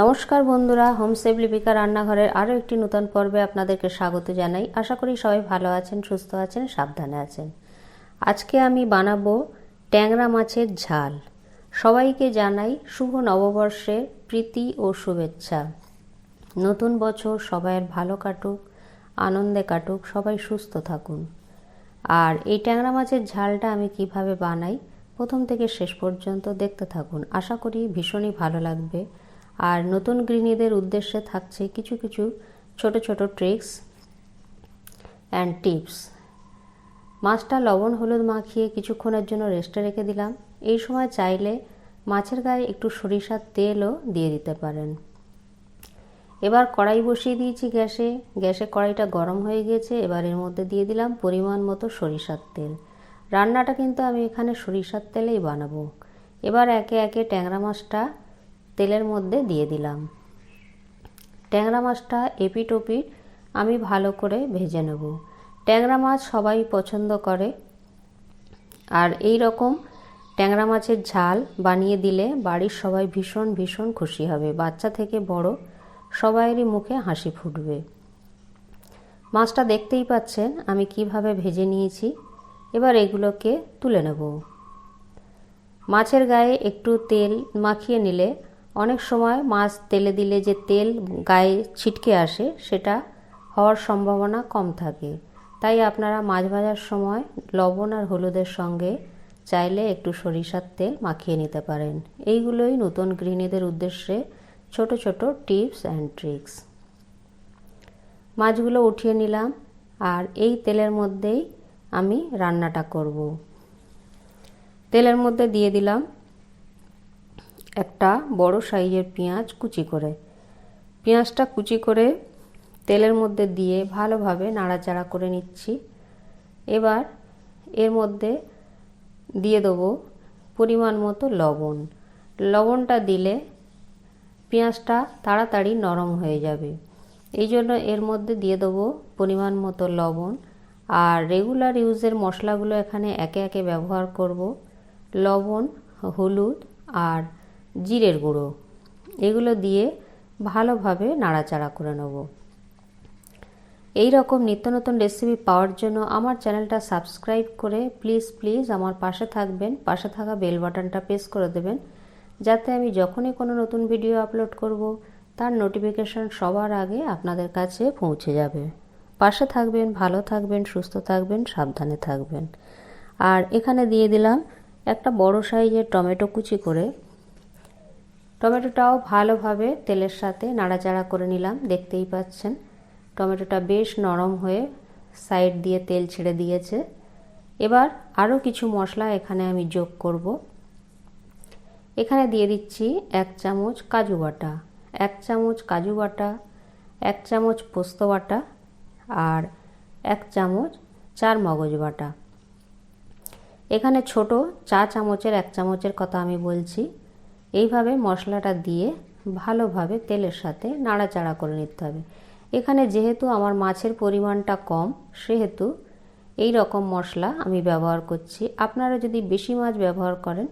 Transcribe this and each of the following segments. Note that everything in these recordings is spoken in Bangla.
নমস্কার বন্ধুরা, হোম সেফ লিপিকা রান্নাঘরের আরও একটি নতুন পর্বে আপনাদেরকে স্বাগত জানাই। আশা করি সবাই ভালো আছেন, সুস্থ আছেন, সাবধানে আছেন। আজকে আমি বানাবো ট্যাংরা মাছের ঝাল। সবাইকে জানাই শুভ নববর্ষের প্রীতি ও শুভেচ্ছা। নতুন বছর সবাইয়ের ভালো কাটুক, আনন্দে কাটুক, সবাই সুস্থ থাকুন। আর এই ট্যাংরা মাছের ঝালটা আমি কীভাবে বানাই, প্রথম থেকে শেষ পর্যন্ত দেখতে থাকুন। আশা করি ভীষণই ভালো লাগবে। আর নতুন গৃহিণীদের উদ্দেশ্যে থাকছে কিছু কিছু ছোট ছোট ট্রিক্স অ্যান্ড টিপস মাছটা লবণ হলুদ মাখিয়ে কিছুক্ষণের জন্য রেস্টে রেখে দিলাম। এই সময় চাইলে মাছের গায়ে একটু সরিষার তেলও দিয়ে দিতে পারেন। এবার কড়াই বসিয়ে দিয়েছি গ্যাসে। গ্যাসে কড়াইটা গরম হয়ে গিয়েছে। এবার এর মধ্যে দিয়ে দিলাম পরিমাণ মতো সরিষার তেল। রান্নাটা কিন্তু আমি এখানে সরিষার তেলেই বানাবো। এবার একে একে ট্যাংরা মাছটা তেলের মধ্যে দিয়ে দিলাম। ট্যাংরা মাছটা এপিট ওপিট আমি ভালো করে ভেজে নেব। ট্যাংরা মাছ সবাই পছন্দ করে। আর এই রকম ট্যাংরা মাছের ঝাল বানিয়ে দিলে বাড়ির সবাই ভীষণ ভীষণ খুশি হবে। বাচ্চা থেকে বড় সবাইয়েরই মুখে হাসি ফুটবে। মাছটা দেখতেই পাচ্ছেন আমি কীভাবে ভেজে নিয়েছি। এবার এগুলোকে তুলে নেব। মাছের গায়ে একটু তেল মাখিয়ে নিলে অনেক সময় মাছ তেলে দিলে যে তেল গায়ে ছিটকে আসে, সেটা হওয়ার সম্ভাবনা কম থাকে। তাই আপনারা মাছ ভাজার সময় লবণ আর হলুদের সঙ্গে চাইলে একটু সরিষার তেল মাখিয়ে নিতে পারেন। এইগুলোই নতুন গৃহিণীদের উদ্দেশ্যে ছোট ছোট টিপস অ্যান্ড ট্রিক্স। মাছগুলো উঠিয়ে নিলাম আর এই তেলের মধ্যেই আমি রান্নাটা করব। তেলের মধ্যে দিয়ে দিলাম একটা বড় সাইজের পেঁয়াজ কুচি করে। পেঁয়াজটা কুচি করে তেলের মধ্যে দিয়ে ভালোভাবে নাড়াচাড়া করে নিচ্ছি। এবার এর মধ্যে দিয়ে দেবো পরিমাণ মতো লবণ। লবণটা দিলে পেঁয়াজটা তাড়াতাড়ি নরম হয়ে যাবে। এই জন্য এর মধ্যে দিয়ে দেবো পরিমাণ মতো লবণ। আর রেগুলার ইউজের মশলাগুলো এখানে একে একে ব্যবহার করব। লবণ, হলুদ আর জিরের গুঁড়ো। এগুলো দিয়ে ভালোভাবে নাড়াচাড়া করে নেব। এই রকম নিত্য নতুন রেসিপি পাওয়ার জন্য আমার চ্যানেলটা সাবস্ক্রাইব করে প্লিজ প্লিজ আমার পাশে থাকবেন। পাশে থাকা বেল বাটনটা প্রেস করে দেবেন, যাতে আমি যখনই কোনো নতুন ভিডিও আপলোড করব, তার নোটিফিকেশান সবার আগে আপনাদের কাছে পৌঁছে যাবে। পাশে থাকবেন, ভালো থাকবেন, সুস্থ থাকবেন, সাবধানে থাকবেন। আর এখানে দিয়ে দিলাম একটা বড় সাইজের টমেটো কুচি করে টমেটোটাও ভালোভাবে তেলের সাথে নাড়াচাড়া করে নিলাম, দেখতেই পাচ্ছেন। টমেটোটা বেশ নরম হয়ে সাইড দিয়ে তেল ছেড়ে দিয়েছে। এবার আরও কিছু মশলা এখানে আমি যোগ করব। এখানে দিয়ে দিচ্ছি এক চামচ কাজু বাটা, এক চামচ কাজু বাটা, এক চামচ পোস্ত বাটা আর এক চামচ চার মগজ বাটা। এখানে ছোট চা চামচের এক চামচের কথা আমি বলছি। এইভাবে মশলাটা দিয়ে ভালোভাবে তেলের সাথে নাড়াচাড়া করে নিতে হবে। এখানে যেহেতু আমার মাছের পরিমাণটা কম, সেহেতু এই রকম মশলা আমি ব্যবহার করছি। আপনারা যদি বেশি মাছ ব্যবহার করেন,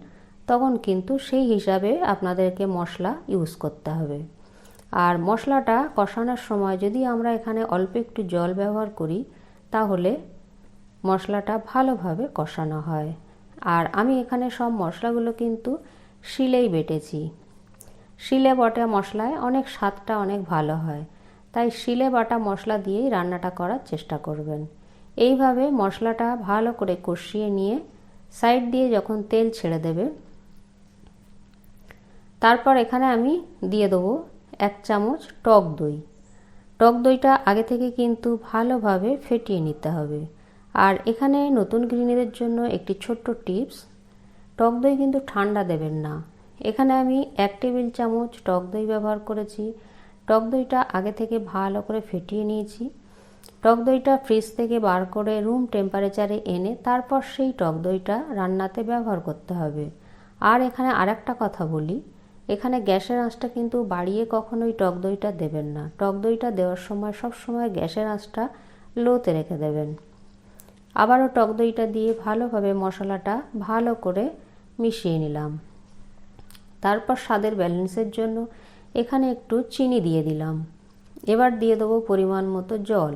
তখন কিন্তু সেই হিসাবে আপনাদেরকে মশলা ইউজ করতে হবে। আর মশলাটা কষানোর সময় যদি আমরা এখানে অল্প একটু জল ব্যবহার করি, তাহলে মশলাটা ভালোভাবে কষানো হয়। আর আমি এখানে সব মশলাগুলো কিন্তু শিলেই বেটেছি। শিলে বটা মশলায় অনেক স্বাদটা অনেক ভালো হয়। তাই শিলে বাটা মশলা দিয়েই রান্নাটা করার চেষ্টা করবেন। এইভাবে মশলাটা ভালো করে কষিয়ে নিয়ে সাইড দিয়ে যখন তেল ছেড়ে দেবে, তারপর এখানে আমি দিয়ে দেবো এক চামচ টক দই। টক দইটা আগে থেকে কিন্তু ভালোভাবে ফেটিয়ে নিতে হবে। আর এখানে নতুন গৃহিণীদের জন্য একটি ছোট্ট টিপস টক দই কিন্তু ঠান্ডা দেবেন না। এখানে আমি এক টেবিল চামচ টক দই ব্যবহার করেছি। টক দইটা আগে থেকে ভালো করে ফেটিয়ে নিয়েছি। টক দইটা ফ্রিজ থেকে বার করে রুম টেম্পারেচারে এনে তারপর সেই টক দইটা রান্নাতে ব্যবহার করতে হবে। আর এখানে আরেকটা কথা বলি। এখানে গ্যাসের আঁচটা কিন্তু বাড়িয়ে কখনোই টক দইটা দেবেন না। টক দইটা দেওয়ার সময় সব সময় গ্যাসের আঁচটা লোতে রেখে দেবেন। আবারও টক দইটা দিয়ে ভালোভাবে মশলাটা ভালো করে মিশিয়ে নিলাম। তারপর স্বাদের ব্যালেন্সের জন্য এখানে একটু চিনি দিয়ে দিলাম। এবার দিয়ে দেবো পরিমাণ মতো জল।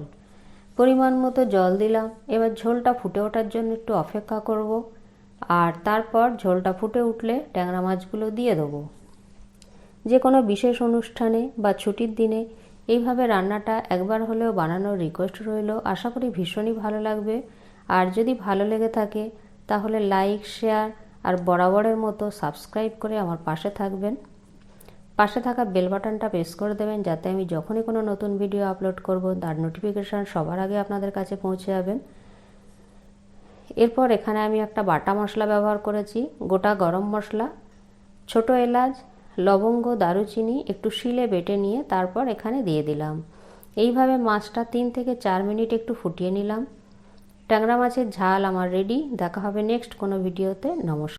পরিমাণ মতো জল দিলাম। এবার ঝোলটা ফুটে ওঠার জন্য একটু অপেক্ষা করব। আর তারপর ঝোলটা ফুটে উঠলে ট্যাংরা মাছগুলো দিয়ে দেবো। যে কোনো বিশেষ অনুষ্ঠানে বা ছুটির দিনে এইভাবে রান্নাটা একবার হলেও বানানোর রিকোয়েস্ট রইল, আশা করি ভীষণই ভালো লাগবে। আর যদি ভালো লেগে থাকে, তাহলে লাইক শেয়ার আর বরাবরের মতো সাবস্ক্রাইব করে আমার পাশে থাকবেন। পাশে থাকা বেল বাটনটা প্রেস করে দেবেন যাতে আমি যখনই কোনো নতুন ভিডিও আপলোড করব, তার নোটিফিকেশান সবার আগে আপনাদের কাছে পৌঁছে যাবেন এরপর এখানে আমি একটা বাটা মশলা ব্যবহার করেছি, গোটা গরম মশলা, ছোট এলাচ, লবঙ্গ, দারুচিনি একটু শিলে বেটে নিয়ে তারপর এখানে দিয়ে দিলাম। এইভাবে মাছটা তিন থেকে চার মিনিট একটু ফুটিয়ে নিলাম। ট্যাংরা মাছের ঝাল আমার রেডি দেখা হবে নেক্সট কোনো ভিডিওতে নমস্কার।